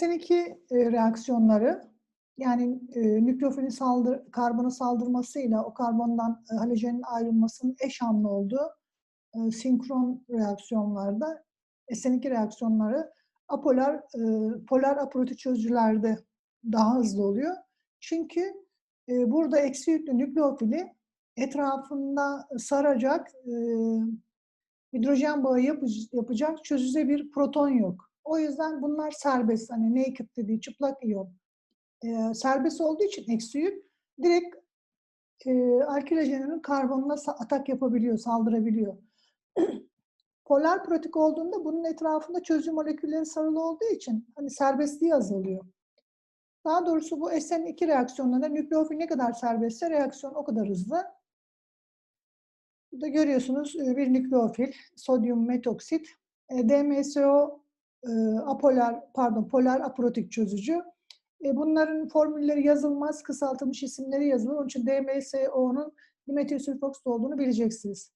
SN2 e, reaksiyonları yani e, nükleofilin saldır, karbona saldırmasıyla o karbondan e, halojenin ayrılmasının eş anlı olduğu e, sinkron reaksiyonlarda SN2 reaksiyonları apolar, e, polar aprotik çözücülerde daha hızlı oluyor. Çünkü e, burada eksi yüklü nükleofili etrafında saracak e, hidrojen bağı yapacak çözüze bir proton yok. O yüzden bunlar serbest. Hani naked dediği çıplak iyon. E, serbest olduğu için eksi yük direkt e, alkilojenin karbonuna atak yapabiliyor, saldırabiliyor. Polar protik olduğunda bunun etrafında çözüm molekülleri sarılı olduğu için hani serbestliği azalıyor. Daha doğrusu bu SN2 reaksiyonlarında nükleofil ne kadar serbestse reaksiyon o kadar hızlı. Burada görüyorsunuz bir nükleofil, sodyum metoksit, DMSO apolar, pardon polar aprotik çözücü. Bunların formülleri yazılmaz, kısaltılmış isimleri yazılır. Onun için DMSO'nun dimetil sülfoks olduğunu bileceksiniz.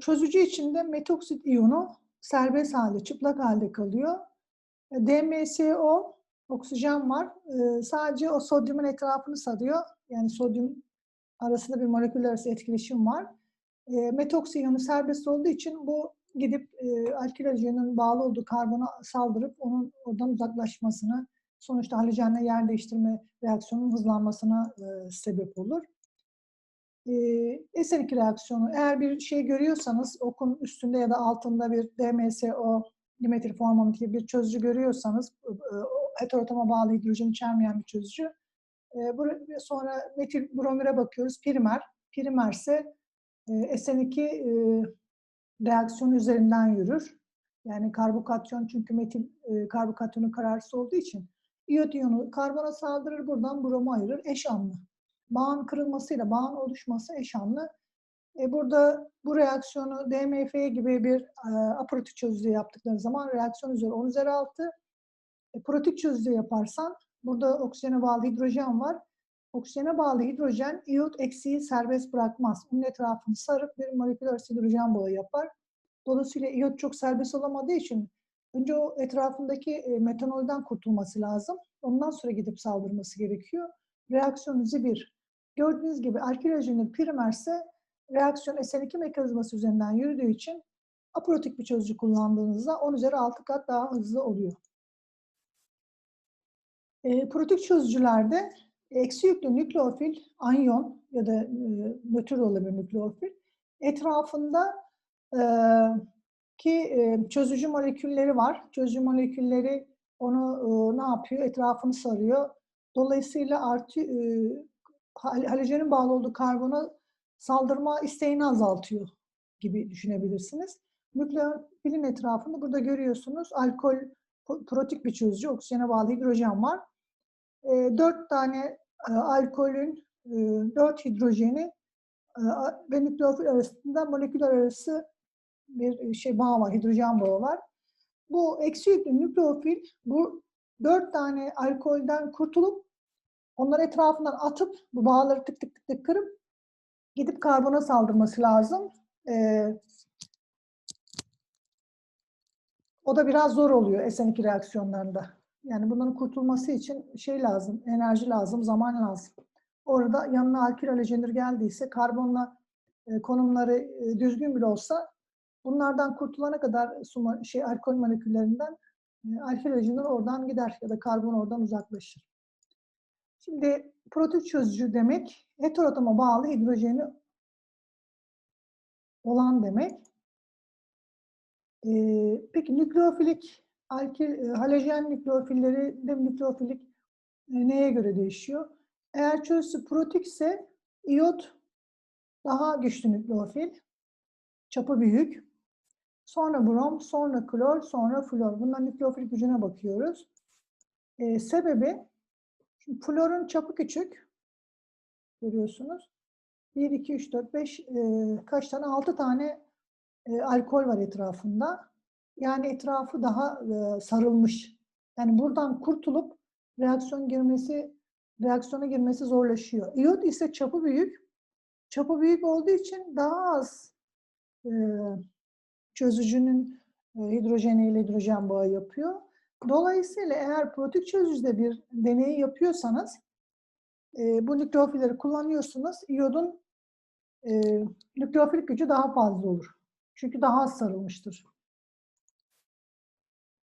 Çözücü içinde metoksit iyonu serbest halde, çıplak halde kalıyor. DMSO oksijen var. Sadece o sodyumun etrafını sarıyor. Yani sodyum arasında bir moleküller arası etkileşim var. Metoksi iyonu serbest olduğu için bu gidip e, alkil bağlı olduğu karbona saldırıp onun oradan uzaklaşmasını, sonuçta halojenle yer değiştirme reaksiyonunun hızlanmasına e, sebep olur. E, SN2 reaksiyonu, eğer bir şey görüyorsanız, okun üstünde ya da altında bir DMSO, dimetil formamid gibi bir çözücü görüyorsanız, e, heterotoma bağlı hidrojen içermeyen bir çözücü, e, sonra metil bromire bakıyoruz, primer. Primer ise e, SN2 e, reaksiyon üzerinden yürür. Yani karbokatyon çünkü metil e, karbokatyonu kararsız olduğu için iyot iyonu karbona saldırır buradan bromo ayırır eş anlı. Bağın kırılmasıyla bağın oluşması eş anlı. E burada bu reaksiyonu DMF gibi bir e, aprotik çözücü yaptıkları zaman reaksiyon üzeri 10 üzeri 6. E, protik çözücü yaparsan burada oksijene bağlı hidrojen var. Oksijene bağlı hidrojen iyot eksiği serbest bırakmaz. Onun etrafını sarıp bir moleküler hidrojen bağı yapar. Dolayısıyla iyot çok serbest olamadığı için önce o etrafındaki e, metanolden kurtulması lazım. Ondan sonra gidip saldırması gerekiyor. Reaksiyon hızı bir. Gördüğünüz gibi alkilojenin primerse reaksiyon SN2 mekanizması üzerinden yürüdüğü için aprotik bir çözücü kullandığınızda 10 üzeri 6 kat daha hızlı oluyor. E, protik çözücülerde eksi yüklü nükleofil, anyon ya da e, nötr olabilir nükleofil etrafında ki çözücü molekülleri var. Çözücü molekülleri onu ne yapıyor? Etrafını sarıyor. Dolayısıyla artı halojenin bağlı olduğu karbona saldırma isteğini azaltıyor gibi düşünebilirsiniz. Nükleofilin etrafında burada görüyorsunuz alkol protik bir çözücü, oksijene bağlı hidrojen var. E, dört tane e, alkolün e, dört hidrojeni e, ve nükleofil arasında moleküler arası bir şey bağ var, hidrojen bağı var. Bu eksi yüklü nükleofil bu dört tane alkolden kurtulup onları etrafından atıp bu bağları tık tık tık tık kırıp gidip karbona saldırması lazım. Ee, o da biraz zor oluyor SN2 reaksiyonlarında. Yani bunların kurtulması için şey lazım, enerji lazım, zaman lazım. Orada yanına alkil halojenür geldiyse karbonla e, konumları e, düzgün bile olsa bunlardan kurtulana kadar su, şey alkol moleküllerinden e, alkil halojenür oradan gider ya da karbon oradan uzaklaşır. Şimdi protik çözücü demek heterotoma bağlı hidrojeni olan demek. Ee, peki nükleofilik alkil, halojen nükleofilleri de nükleofilik e, neye göre değişiyor? Eğer çözüsü protikse iyot daha güçlü nükleofil, çapı büyük. Sonra brom, sonra klor, sonra flor. Bunların nükleofil gücüne bakıyoruz. Ee, sebebi Şimdi florun çapı küçük. Görüyorsunuz. 1, 2, 3, 4, 5 e, kaç tane? 6 tane e, alkol var etrafında. Yani etrafı daha e, sarılmış. Yani buradan kurtulup reaksiyon girmesi, reaksiyona girmesi zorlaşıyor. İyot ise çapı büyük. Çapı büyük olduğu için daha az e, çözücünün e, hidrojeniyle hidrojen bağı yapıyor. Dolayısıyla eğer protik çözücüde bir deneyi yapıyorsanız e, bu nükleofilleri kullanıyorsunuz. İyodun e, nükleofilik gücü daha fazla olur. Çünkü daha az sarılmıştır.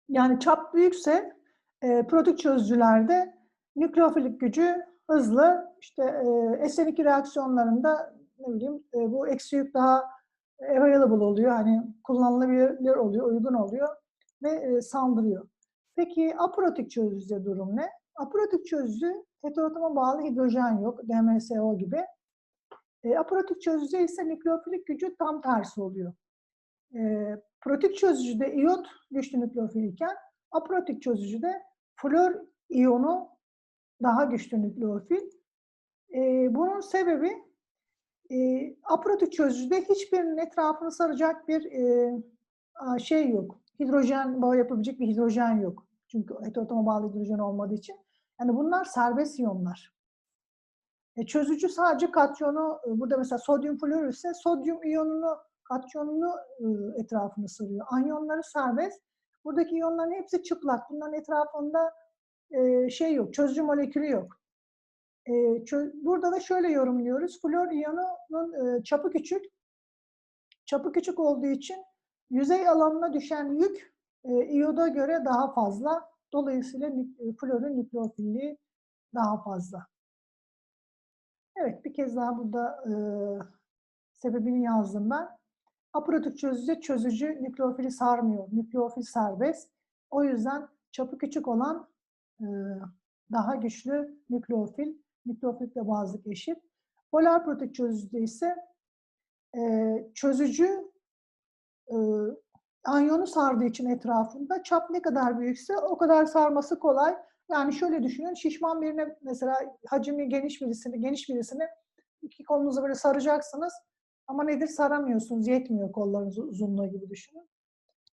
Yani çap büyükse e, protik çözücülerde nükleofilik gücü hızlı. İşte e, SN2 reaksiyonlarında ne bileyim e, bu eksi yük daha available oluyor. Hani kullanılabilir oluyor, uygun oluyor ve e, saldırıyor. Peki aprotik çözücüde durum ne? Aprotik çözücü heterotoma bağlı hidrojen yok. DMSO gibi. E, aprotik çözücüde ise nükleofilik gücü tam tersi oluyor. E, protik çözücüde iyot güçlü nükleofil iken aprotik çözücüde flor iyonu daha güçlü nükleofil. E, bunun sebebi e, aprotik çözücüde hiçbirinin etrafını saracak bir e, şey yok. Hidrojen bağı yapabilecek bir hidrojen yok. Çünkü heterotoma bağlı hidrojen olmadığı için. Yani bunlar serbest iyonlar. E, çözücü sadece katyonu, e, burada mesela sodyum florür ise sodyum iyonunu, katyonunu e, etrafını sarıyor. Anyonları serbest. Buradaki iyonların hepsi çıplak. Bunların etrafında e, şey yok, çözücü molekülü yok. E, çö burada da şöyle yorumluyoruz. Flor iyonunun e, çapı küçük. Çapı küçük olduğu için yüzey alanına düşen yük e, iyoda göre daha fazla. Dolayısıyla florun nükleofilliği daha fazla. Evet, bir kez daha burada e, sebebini yazdım ben. Aprotik çözücü çözücü nükleofili sarmıyor. Nükleofil serbest. O yüzden çapı küçük olan e, daha güçlü nükleofil. Nükleofilikle bazlık eşit. Polar protik çözücüde ise e, çözücü e, anyonu sardığı için etrafında çap ne kadar büyükse o kadar sarması kolay. Yani şöyle düşünün, şişman birine mesela hacmi geniş birisini, geniş birisini iki kolunuzu böyle saracaksınız. Ama nedir saramıyorsunuz, yetmiyor kollarınız uzunluğu gibi düşünün.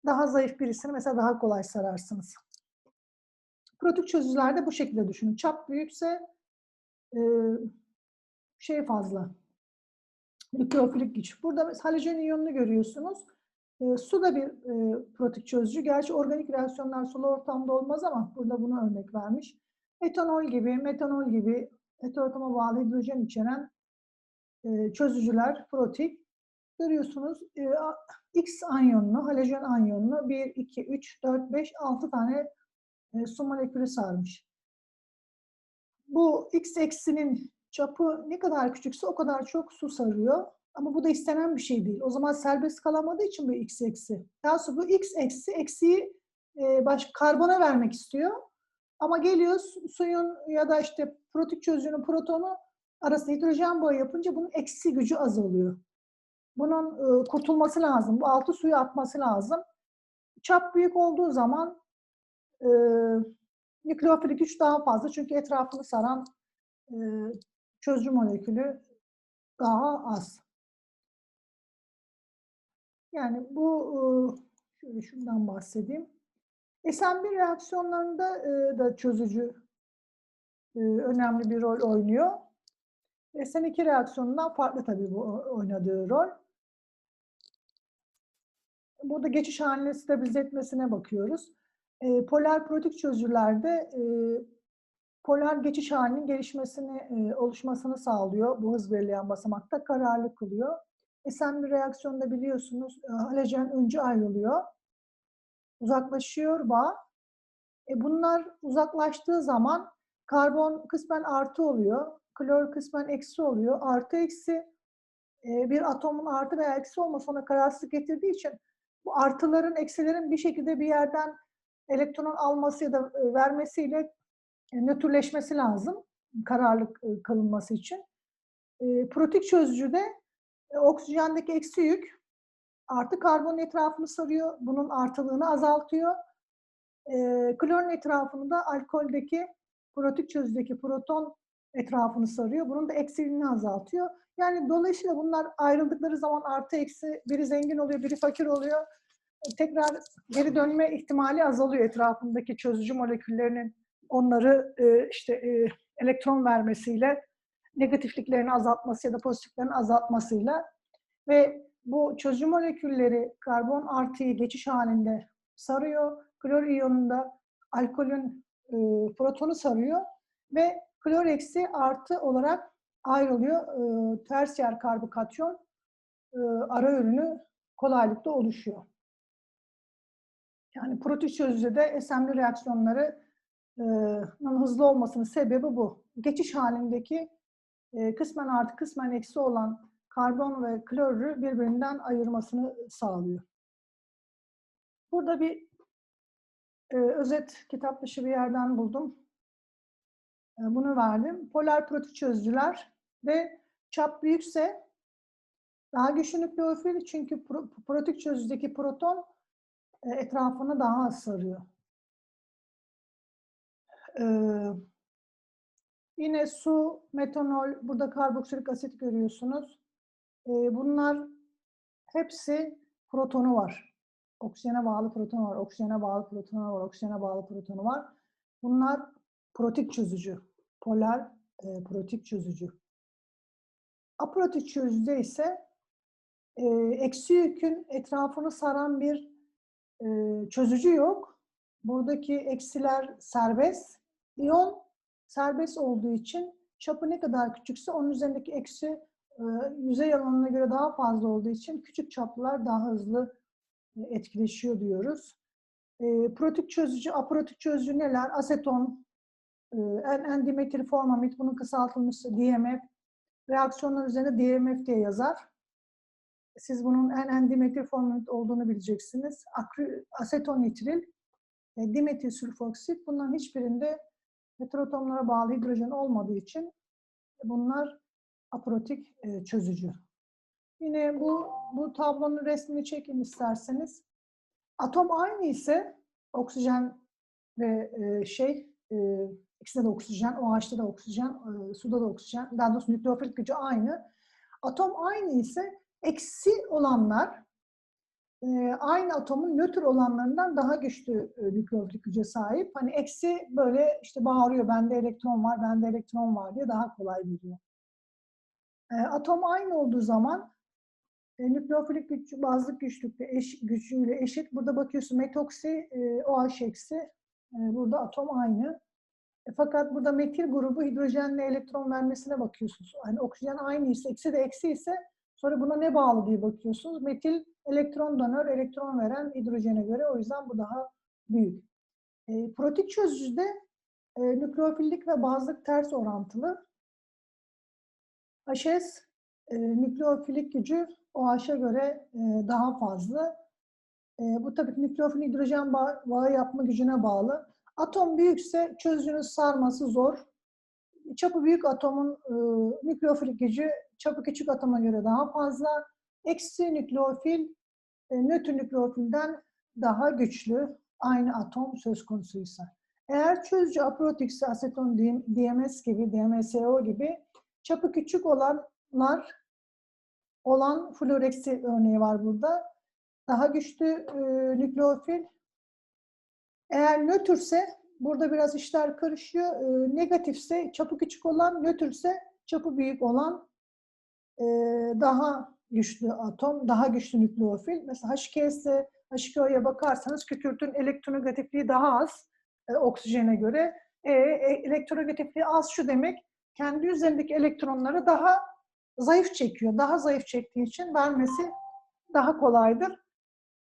Daha zayıf birisini mesela daha kolay sararsınız. Protik çözücülerde bu şekilde düşünün. Çap büyükse şey fazla, nükleofilik güç. Burada halojen iyonunu görüyorsunuz. E, su da bir e, protik çözücü. Gerçi organik reaksiyonlar sulu ortamda olmaz ama burada bunu örnek vermiş. Etanol gibi, metanol gibi heterotoma bağlı hidrojen içeren e, çözücüler protik. Görüyorsunuz e, X anyonunu, halojen anyonunu 1, 2, 3, 4, 5, 6 tane e, su molekülü sarmış. Bu X eksinin çapı ne kadar küçükse o kadar çok su sarıyor. Ama bu da istenen bir şey değil. O zaman serbest kalamadığı için bu x eksi. Daha sonra bu x eksi eksiği e, baş, karbona vermek istiyor. Ama geliyor suyun ya da işte protik çözücünün protonu arasında hidrojen bağı yapınca bunun eksi gücü azalıyor. Bunun e, kurtulması lazım. Bu altı suyu atması lazım. Çap büyük olduğu zaman e, nükleofilik güç daha fazla. Çünkü etrafını saran e, çözücü molekülü daha az. Yani bu şöyle şundan bahsedeyim. SN1 reaksiyonlarında da çözücü önemli bir rol oynuyor. SN2 reaksiyonundan farklı tabii bu oynadığı rol. Burada geçiş halini stabilize etmesine bakıyoruz. Polar protik çözücülerde polar geçiş halinin gelişmesini, oluşmasını sağlıyor. Bu hız belirleyen basamakta kararlı kılıyor. Esen bir reaksiyonda biliyorsunuz halojen önce ayrılıyor. Uzaklaşıyor bağ. E bunlar uzaklaştığı zaman karbon kısmen artı oluyor. Klor kısmen eksi oluyor. Artı eksi e, bir atomun artı veya eksi olması ona kararsızlık getirdiği için bu artıların eksilerin bir şekilde bir yerden elektronun alması ya da vermesiyle nötrleşmesi lazım kararlı kalınması için. Protik çözücüde e, oksijendeki eksi yük artı karbonun etrafını sarıyor. Bunun artılığını azaltıyor. E, klorun etrafını da alkoldeki protik çözüdeki proton etrafını sarıyor. Bunun da eksiliğini azaltıyor. Yani dolayısıyla bunlar ayrıldıkları zaman artı eksi biri zengin oluyor, biri fakir oluyor. Tekrar geri dönme ihtimali azalıyor etrafındaki çözücü moleküllerinin onları e, işte e, elektron vermesiyle negatifliklerini azaltması ya da pozitiflerini azaltmasıyla ve bu çözüm molekülleri karbon artıyı geçiş halinde sarıyor. Klor iyonunda alkolün e, protonu sarıyor ve klor eksi artı olarak ayrılıyor. E, tersiyer karbokatyon e, ara ürünü kolaylıkla oluşuyor. Yani protik çözücüde SM'li reaksiyonlarının hızlı olmasının sebebi bu. Geçiş halindeki e, kısmen artı kısmen eksi olan karbon ve klorü birbirinden ayırmasını sağlıyor. Burada bir e, özet kitap dışı bir yerden buldum. E, bunu verdim. Polar protik çözücüler ve çap büyükse daha güçlü nükleofil çünkü pro, protik çözücüdeki proton e, etrafını daha sarıyor. Ee, yine su, metanol, burada karboksilik asit görüyorsunuz. Ee, bunlar hepsi protonu var. Oksijene bağlı protonu var, oksijene bağlı protonu var, oksijene bağlı protonu var. Bunlar protik çözücü, polar e, protik çözücü. Aprotik çözücüde ise e, eksi yükün etrafını saran bir e, çözücü yok. Buradaki eksiler serbest. İyon serbest olduğu için çapı ne kadar küçükse onun üzerindeki eksi e, yüzey alanına göre daha fazla olduğu için küçük çaplılar daha hızlı e, etkileşiyor diyoruz. E, protik çözücü, aprotik çözücü neler? Aseton, e, N-dimetil formamid, bunun kısaltılmışı DMF. Reaksiyonlar üzerinde DMF diye yazar. Siz bunun N-dimetil formamid olduğunu bileceksiniz. Aseton nitril, e, dimetil sülfoksit. Bunların hiçbirinde heterotomlara bağlı hidrojen olmadığı için bunlar aprotik e, çözücü. Yine bu bu tablonun resmini çekin isterseniz. Atom aynı ise oksijen ve e, şey e, ikisinde de oksijen, OH'da da oksijen, e, suda da oksijen, daha doğrusu nükleofilik gücü aynı. Atom aynı ise eksi olanlar e, aynı atomun nötr olanlarından daha güçlü e, nükleofilik güce sahip. Hani eksi böyle işte bağırıyor bende elektron var, bende elektron var diye daha kolay biliyor. E, atom aynı olduğu zaman nükleofilik güç, bazlık güçlükle eş, gücüyle eşit. Burada bakıyorsun metoksi, OH eksi. Burada atom aynı. Fakat burada metil grubu hidrojenle elektron vermesine bakıyorsunuz. Yani oksijen aynı ise, eksi de eksi ise sonra buna ne bağlı diye bakıyorsunuz. Metil elektron donör, elektron veren hidrojene göre o yüzden bu daha büyük. E, protik çözücüde e, nükleofillik ve bazlık ters orantılı. HS e, nükleofilik gücü OH'a göre e, daha fazla. E, bu tabii nükleofil hidrojen bağı, bağı yapma gücüne bağlı. Atom büyükse çözücünün sarması zor. Çapı büyük atomun e, nükleofilik gücü çapı küçük atoma göre daha fazla. Eksi nükleofil e, nötr nükleofilden daha güçlü aynı atom söz konusuysa. Eğer çözücü aprotikse aseton DMS gibi, DMSO gibi çapı küçük olanlar olan fluoreksi örneği var burada. Daha güçlü e, nükleofil. Eğer nötrse burada biraz işler karışıyor. E, negatifse çapı küçük olan, nötrse çapı büyük olan e, daha güçlü atom, daha güçlü nükleofil. Mesela H2S'e, H2O'ya bakarsanız kükürtün elektronegatifliği daha az e, oksijene göre. E, elektronegatifliği az şu demek, kendi üzerindeki elektronları daha zayıf çekiyor. Daha zayıf çektiği için vermesi daha kolaydır.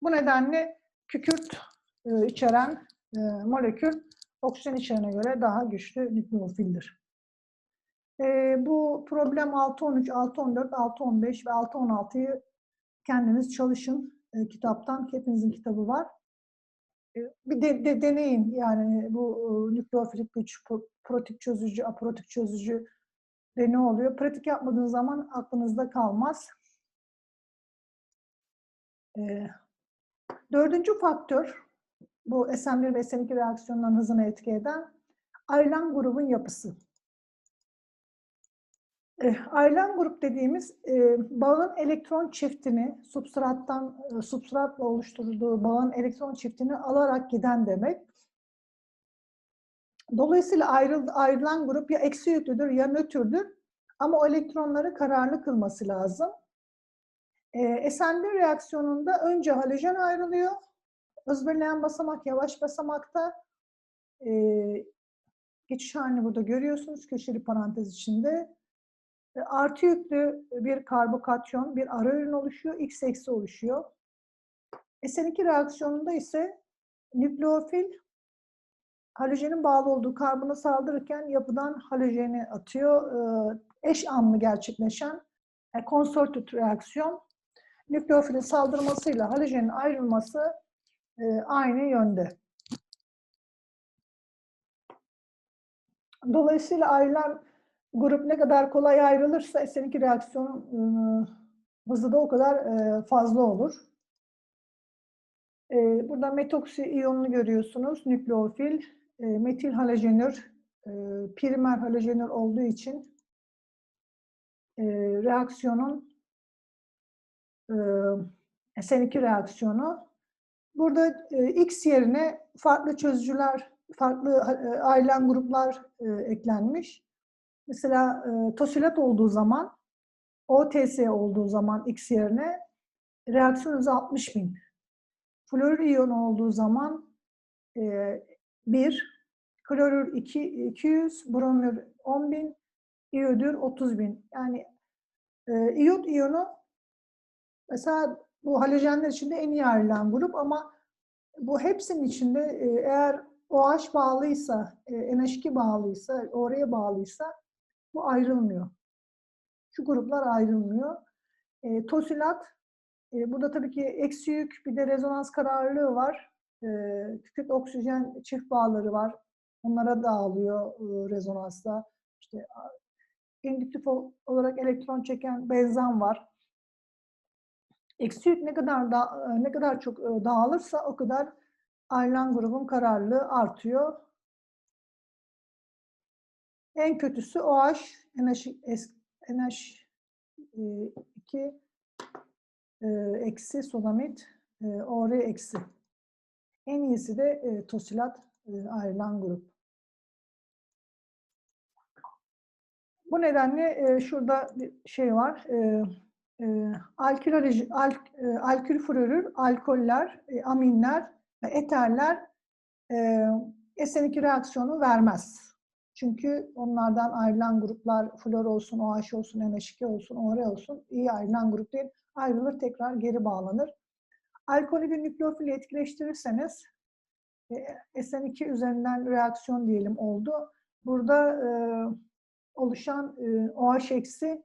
Bu nedenle kükürt e, içeren e, molekül oksijen içerine göre daha güçlü nükleofildir. E, bu problem 6.13, 6.14, 6.15 ve 6.16'yı kendiniz çalışın. E, kitaptan, hepinizin kitabı var. E, bir de, de, deneyin yani bu e, nükleofilik güç, protik çözücü, aprotik çözücü de ne oluyor? Pratik yapmadığınız zaman aklınızda kalmaz. E, dördüncü faktör, bu SM1 ve SM2 reaksiyonların hızını etki eden ayrılan grubun yapısı. E, ayrılan grup dediğimiz e, bağın elektron çiftini, substrattan, e, substratla oluşturduğu bağın elektron çiftini alarak giden demek. Dolayısıyla ayrıl, ayrılan grup ya eksi yüklüdür ya nötrdür ama o elektronları kararlı kılması lazım. E, SN1 reaksiyonunda önce halojen ayrılıyor. Özbirleyen basamak yavaş basamakta. e, geçiş halini burada görüyorsunuz köşeli parantez içinde. E, Artı yüklü bir karbokatyon, bir ara ürün oluşuyor, X eksi oluşuyor. SN2 reaksiyonunda ise nükleofil halojenin bağlı olduğu karbona saldırırken yapıdan halojeni atıyor. E, Eş anlı gerçekleşen e, consorted reaksiyon. Nükleofilin saldırmasıyla halojenin ayrılması e, aynı yönde. Dolayısıyla ayrılan grup ne kadar kolay ayrılırsa SN2 reaksiyon e, hızı da o kadar e, fazla olur. E, burada metoksi iyonunu görüyorsunuz. Nükleofil, e, metil halojenür, e, primer halojenür olduğu için e, reaksiyonun e, SN2 reaksiyonu burada e, X yerine farklı çözücüler, farklı e, ayrılan gruplar e, eklenmiş. Mesela e, tosilat olduğu zaman, OTS olduğu zaman X yerine reaksiyon hızı 60 bin. Florür iyonu olduğu zaman e, 1, klorür 2, 200, bromür 10 bin, iyodür 30 bin. Yani e, iyot iyonu mesela bu halojenler içinde en iyi ayrılan grup ama bu hepsinin içinde e, eğer OH bağlıysa, e, NH2 bağlıysa, oraya bağlıysa bu ayrılmıyor. Şu gruplar ayrılmıyor. E, tosilat, e, burada tabii ki eksi yük bir de rezonans kararlılığı var. E, kükürt oksijen çift bağları var. Onlara dağılıyor e, rezonansta. İşte indüktif olarak elektron çeken benzan var. Eksi yük ne kadar da, ne kadar çok dağılırsa o kadar ayrılan grubun kararlılığı artıyor. En kötüsü OH, NH, NH2 eksi solamit, OR eksi. En iyisi de tosilat ayrılan grup. Bu nedenle şurada bir şey var. Alkül, al, alkül florür, alkoller, aminler, eterler SN2 reaksiyonu vermez. Çünkü onlardan ayrılan gruplar flor olsun, OH olsun, NH2 olsun, OR olsun iyi ayrılan grup değil. Ayrılır tekrar geri bağlanır. Alkolü bir nükleofili etkileştirirseniz SN2 üzerinden reaksiyon diyelim oldu. Burada e, oluşan e, OH eksi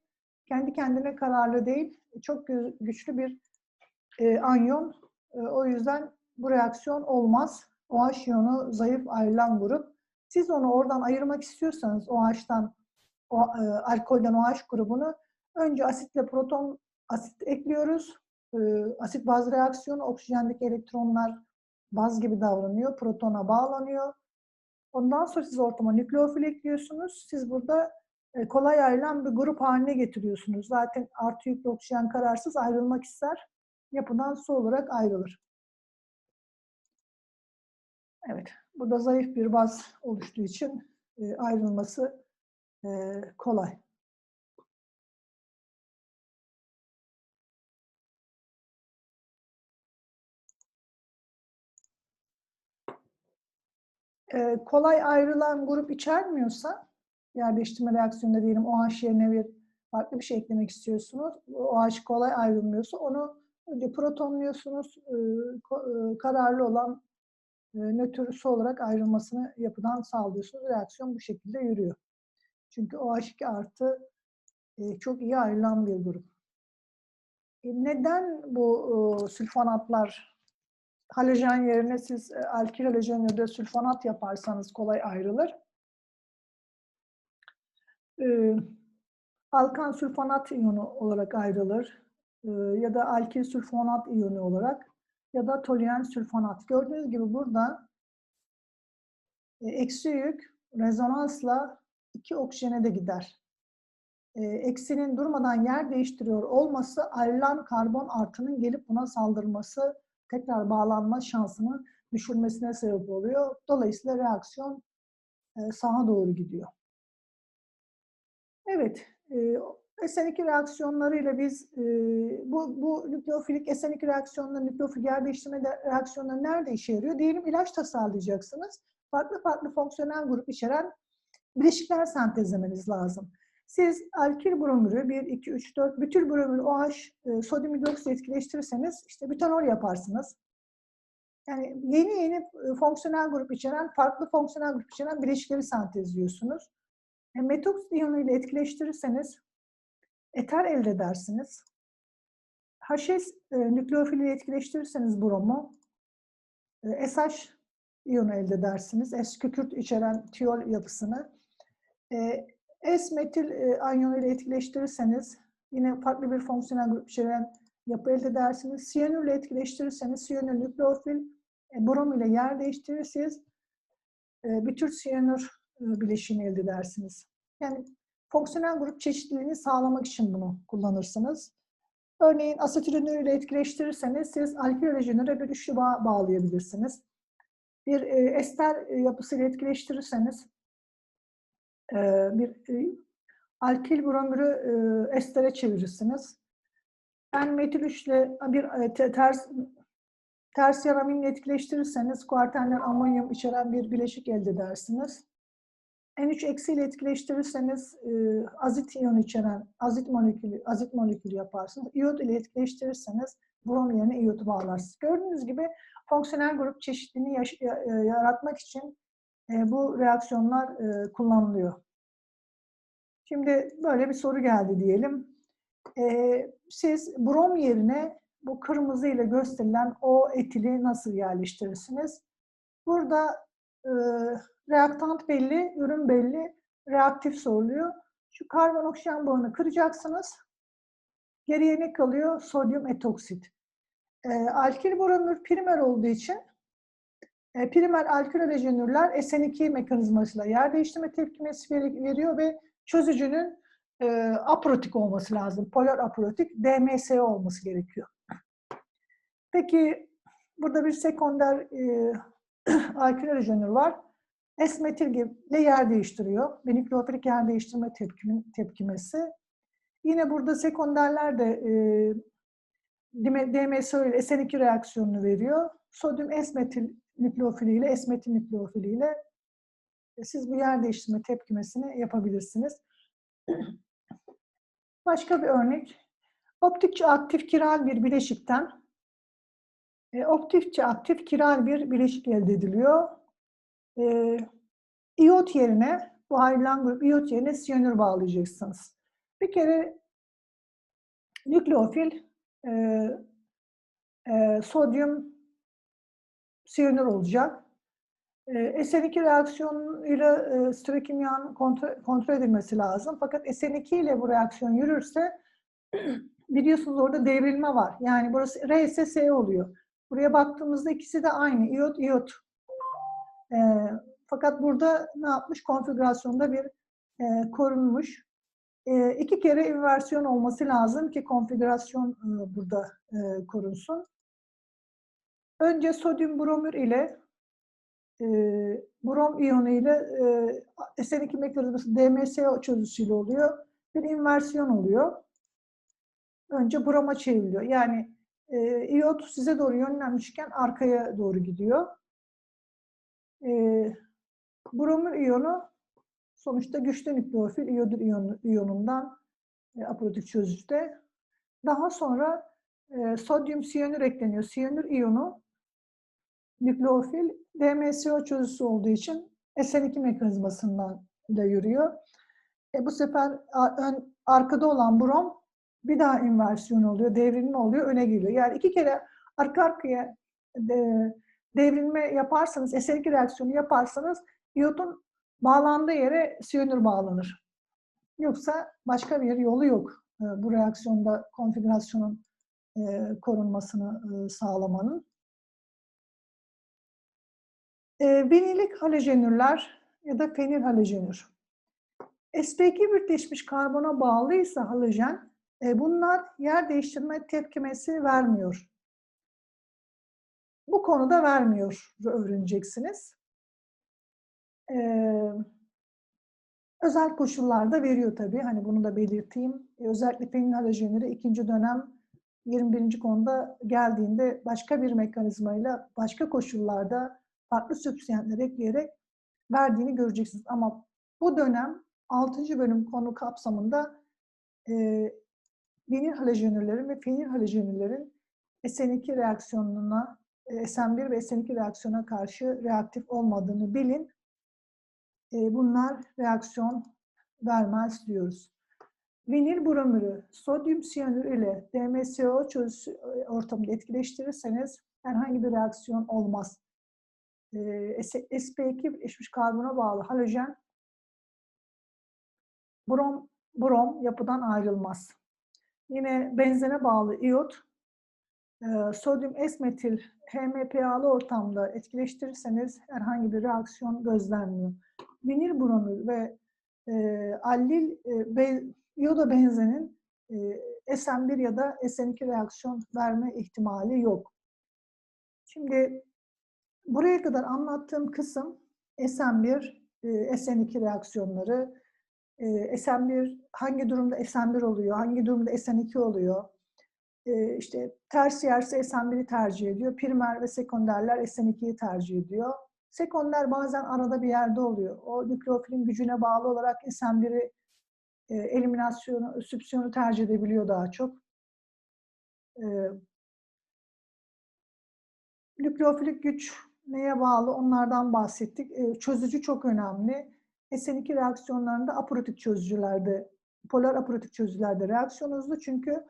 kendi kendine kararlı değil. Çok güçlü bir e, anyon. E, o yüzden bu reaksiyon olmaz. OH iyonu zayıf ayrılan grup. Siz onu oradan ayırmak istiyorsanız OH'tan, o, e, alkolden OH grubunu önce asitle proton asit ekliyoruz. E, asit baz reaksiyonu oksijendeki elektronlar baz gibi davranıyor. Protona bağlanıyor. Ondan sonra siz ortama nükleofil ekliyorsunuz. Siz burada kolay ayrılan bir grup haline getiriyorsunuz. Zaten artı yüklü oksijen kararsız ayrılmak ister. Yapıdan su olarak ayrılır. Evet, burada zayıf bir baz oluştuğu için e, ayrılması e, kolay. E, kolay ayrılan grup içermiyorsa, yer değiştirme reaksiyonunda diyelim OH yerine bir farklı bir şey eklemek istiyorsunuz. OH kolay ayrılmıyorsa onu önce protonluyorsunuz. E, e, kararlı olan nötr su olarak ayrılmasını yapıdan sağlıyorsunuz. Reaksiyon bu şekilde yürüyor. Çünkü OH2 artı çok iyi ayrılan bir grup. neden bu sülfonatlar halojen yerine siz alkil halojen ya da sülfonat yaparsanız kolay ayrılır? Alkan sülfonat iyonu olarak ayrılır ya da alkil sülfonat iyonu olarak ya da toluen sülfonat. Gördüğünüz gibi burada e, eksi yük rezonansla iki oksijene de gider. E, eksinin durmadan yer değiştiriyor olması ayrılan karbon artının gelip buna saldırması, tekrar bağlanma şansını düşürmesine sebep oluyor. Dolayısıyla reaksiyon e, sağa doğru gidiyor. Evet, e, SN2 reaksiyonlarıyla biz e, bu, bu nükleofilik SN2 reaksiyonları, nükleofil yer değiştirme reaksiyonları nerede işe yarıyor? Diyelim ilaç tasarlayacaksınız. farklı farklı fonksiyonel grup içeren bileşikler sentezlemeniz lazım. Siz alkil bromürü 1, 2, 3, 4 bütün bromür OH e, sodyum hidroksit etkileştirirseniz işte butanol yaparsınız. Yani yeni yeni fonksiyonel grup içeren, farklı fonksiyonel grup içeren bileşikleri sentezliyorsunuz. E, metoksit ile etkileştirirseniz eter elde edersiniz. HS e, nükleofili ile etkileştirirseniz bromo, e, SH iyonu elde edersiniz. S kükürt içeren tiyol yapısını. E, S-metil e, anyonu ile etkileştirirseniz yine farklı bir fonksiyonel grup içeren yapı elde edersiniz. Siyanür ile etkileştirirseniz siyanür nükleofil, e, brom ile yer değiştirirseniz e, bir tür siyanür bileşiğini elde edersiniz. Yani fonksiyonel grup çeşitliliğini sağlamak için bunu kullanırsınız. Örneğin asetilenür ile etkileştirirseniz siz alkil halojenüre bir üçlü bağ bağlayabilirsiniz. Bir e, ester e, yapısıyla etkileştirirseniz e, bir e, alkil bromürü e, estere çevirirsiniz. En metil üçle bir e, te- ters tersiyer aminle etkileştirirseniz kuartenler amonyum içeren bir bileşik elde edersiniz. N3 eksiyle etkileştirirseniz e, azit iyon içeren azit molekülü azit molekülü yaparsınız. İyot ile etkileştirirseniz brom yerine iyotu bağlarsınız. Gördüğünüz gibi fonksiyonel grup çeşitliliğini e, yaratmak için e, bu reaksiyonlar e, kullanılıyor. Şimdi böyle bir soru geldi diyelim. E, siz brom yerine bu kırmızı ile gösterilen o etili nasıl yerleştirirsiniz? Burada reaktant belli, ürün belli, reaktif soruluyor. Şu karbon oksijen bağını kıracaksınız. Geriye ne kalıyor? Sodyum etoksit. E, alkil bromür primer olduğu için e, primer alkil halojenürler SN2 mekanizmasıyla yer değiştirme tepkimesi veri- veriyor ve çözücünün e, aprotik olması lazım. Polar aprotik DMSO olması gerekiyor. Peki burada bir sekonder e, alkil halojenür var. S-metil ile yer değiştiriyor. Ve nükleofilik yer değiştirme tepkimin, tepkimesi. Yine burada sekonderler de e, DMSO ile SN2 reaksiyonunu veriyor. Sodyum S-metil nükleofili ile S-metil nükleofili ile e, siz bu yer değiştirme tepkimesini yapabilirsiniz. Başka bir örnek. Optikçe aktif kiral bir bileşikten e, optikçe aktif kiral bir bileşik elde ediliyor. E, iyot yerine, bu ayrılan grup iyot yerine siyanür bağlayacaksınız. Bir kere nükleofil e, e, sodyum siyanür olacak. E, SN2 reaksiyonuyla e, störekimyanın kontrol, kontrol edilmesi lazım. Fakat SN2 ile bu reaksiyon yürürse biliyorsunuz orada devrilme var. Yani burası R ise S oluyor. Buraya baktığımızda ikisi de aynı. İyot, iyot. E, fakat burada ne yapmış? Konfigürasyonda bir e, korunmuş. E, iki kere inversiyon olması lazım ki konfigürasyon e, burada e, korunsun. Önce sodyum bromür ile e, brom iyonu ile e, SN2 mekanizması DMSO çözüsüyle oluyor. Bir inversiyon oluyor. Önce broma çevriliyor. Yani e, iyot size doğru yönlenmişken arkaya doğru gidiyor. E, bromür iyonu sonuçta güçlü nükleofil iyodür iyonu, iyonundan e, aprotik çözücüde. Daha sonra e, sodyum siyanür ekleniyor. Siyanür iyonu nükleofil DMSO çözüsü olduğu için SN2 mekanizmasından da yürüyor. E, bu sefer ön, arkada olan brom bir daha inversiyon oluyor, devrilme oluyor, öne geliyor. Yani iki kere arka arkaya de- devrilme yaparsanız, SN2 reaksiyonu yaparsanız iyotun bağlandığı yere siyanür bağlanır. Yoksa başka bir yolu yok e, bu reaksiyonda konfigürasyonun e, korunmasını e, sağlamanın. E, vinilik halojenürler ya da fenil halojenür. sp2 birleşmiş karbona bağlıysa halojen, e, bunlar yer değiştirme tepkimesi vermiyor. Bu konuda vermiyor öğreneceksiniz. Ee, özel koşullarda veriyor tabii. Hani bunu da belirteyim. E, özellikle penin halojenleri ikinci dönem 21. konuda geldiğinde başka bir mekanizmayla başka koşullarda farklı sübstiyentler ekleyerek verdiğini göreceksiniz. Ama bu dönem 6. bölüm konu kapsamında e, vinil halojenürlerin ve fenil halojenürlerin SN2 reaksiyonuna, e, SN1 ve SN2 reaksiyona karşı reaktif olmadığını bilin. E, bunlar reaksiyon vermez diyoruz. Vinil bromürü sodyum siyanür ile DMSO çözüsü e, ortamında etkileştirirseniz herhangi bir reaksiyon olmaz. E, sp2 eşmiş karbona bağlı halojen brom, brom yapıdan ayrılmaz. Yine benzene bağlı iot e, sodyum S-metil HMPA'lı ortamda etkileştirirseniz herhangi bir reaksiyon gözlenmiyor. Vinil bromür ve e, allil e, be, benzenin e, SN1 ya da SN2 reaksiyon verme ihtimali yok. Şimdi buraya kadar anlattığım kısım SN1, e, SN2 reaksiyonları, e, SN1 hangi durumda SN1 oluyor, hangi durumda SN2 oluyor, e, işte tersiyerse SN1'i tercih ediyor, primer ve sekonderler SN2'yi tercih ediyor. Sekonder bazen arada bir yerde oluyor. O nükleofilin gücüne bağlı olarak SN1'i e, eliminasyonu, süpsiyonu tercih edebiliyor daha çok. E, nükleofilik güç neye bağlı onlardan bahsettik. E, çözücü çok önemli. SN2 reaksiyonlarında aprotik çözücülerde, polar aprotik çözücülerde reaksiyon hızlı çünkü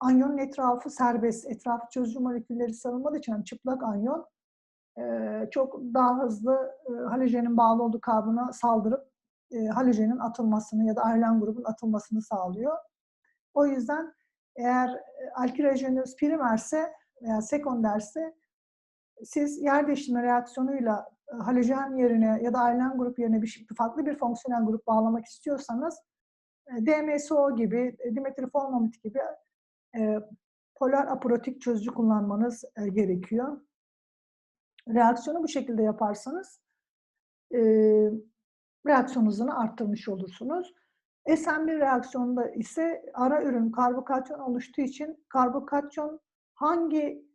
anyonun etrafı serbest, etrafı çözücü molekülleri sarılmadığı için çıplak anyon çok daha hızlı halojenin bağlı olduğu karbona saldırıp halojenin atılmasını ya da ayrılan grubun atılmasını sağlıyor. O yüzden eğer alkil halojeniniz primerse veya sekonderse siz yer değiştirme reaksiyonuyla halojen yerine ya da ayrılan grup yerine bir farklı bir fonksiyonel grup bağlamak istiyorsanız DMSO gibi, dimetilformamid gibi polar aprotik çözücü kullanmanız gerekiyor reaksiyonu bu şekilde yaparsanız e, arttırmış olursunuz. SN1 reaksiyonunda ise ara ürün karbokatyon oluştuğu için karbokatyon hangi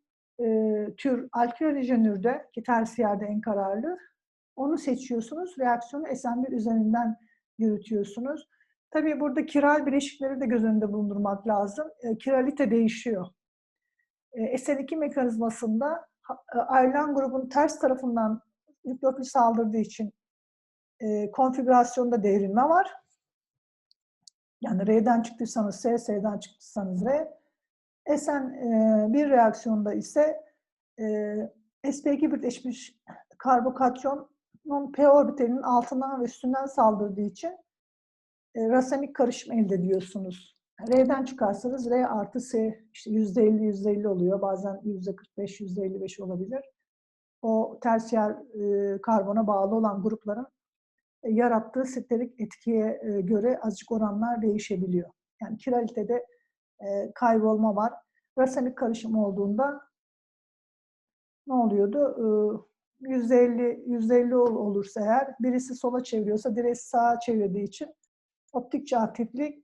e, tür alkil halojenürde ki tersiyerde en kararlı onu seçiyorsunuz. Reaksiyonu SN1 üzerinden yürütüyorsunuz. Tabii burada kiral bileşikleri de göz önünde bulundurmak lazım. E, kiralite değişiyor. E, SN2 mekanizmasında e, ayrılan grubun ters tarafından nükleofil saldırdığı için e, konfigürasyonda devrilme var. Yani R'den çıktıysanız S, S'den çıktıysanız R. E, bir reaksiyonda ise e, sp2 birleşmiş karbokatyonun p orbitalinin altından ve üstünden saldırdığı için e, rasemik karışım elde ediyorsunuz. R'den çıkarsanız R artı S işte yüzde 50 yüzde 50 oluyor. Bazen yüzde 45 yüzde 55 olabilir. O tersiyer e, karbona bağlı olan grupların e, yarattığı sterik etkiye e, göre azıcık oranlar değişebiliyor. Yani kiralitede e, kaybolma var. Rasemik karışım olduğunda ne oluyordu? E, %50, %50 olursa eğer birisi sola çeviriyorsa diğeri sağa çevirdiği için optik aktiflik